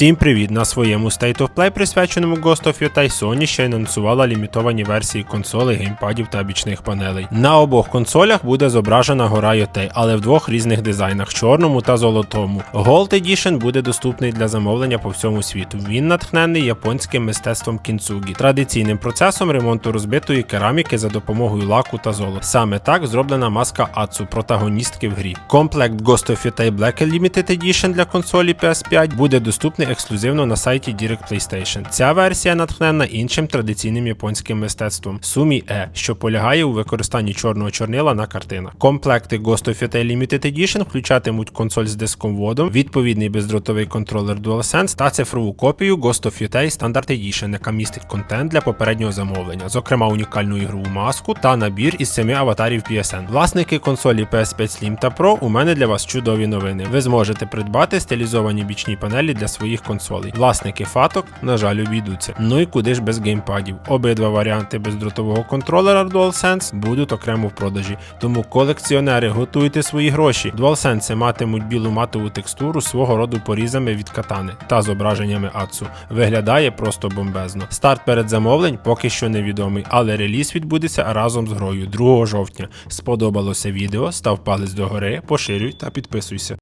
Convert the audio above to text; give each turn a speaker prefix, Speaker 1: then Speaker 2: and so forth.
Speaker 1: Всім привіт! На своєму State of Play, присвяченому Ghost of Yotei, Sony ще анонсувала лімітовані версії консолей, геймпадів та бічних панелей. На обох консолях буде зображена гора Yotei, але в двох різних дизайнах чорному та золотому. Gold Edition буде доступний для замовлення по всьому світу. Він натхнений японським мистецтвом кінцугі, традиційним процесом ремонту розбитої кераміки за допомогою лаку та золота. Саме так зроблена маска Ацу, протагоністки в грі. Комплект Ghost of Yotei Black Limited Edition для консолі PS5 буде доступний ексклюзивно на сайті Direct PlayStation. Ця версія натхнена іншим традиційним японським мистецтвом Sumi E, що полягає у використанні чорного чорнила на картинах. Комплекти Ghost of Yotei Limited Edition включатимуть консоль з диском вводом, відповідний бездротовий контролер DualSense та цифрову копію Ghost of Yotei Standard Edition, яка містить контент для попереднього замовлення, зокрема унікальну ігрову маску та набір із семи аватарів PSN. Власники консолі PS5 Slim та Pro, у мене для вас чудові новини. Ви зможете придбати стилізовані бічні панелі для своїх консолей. Власники фаток, на жаль, обійдуться. Ну і куди ж без геймпадів? Обидва варіанти бездротового контролера DualSense будуть окремо в продажі. Тому колекціонери готуйте свої гроші. DualSense матимуть білу матову текстуру свого роду порізами від катани та зображеннями Ацу. Виглядає просто бомбезно. Старт передзамовлень поки що невідомий, але реліз відбудеться разом з грою 2 жовтня. Сподобалося відео, став палець догори, поширюй та підписуйся.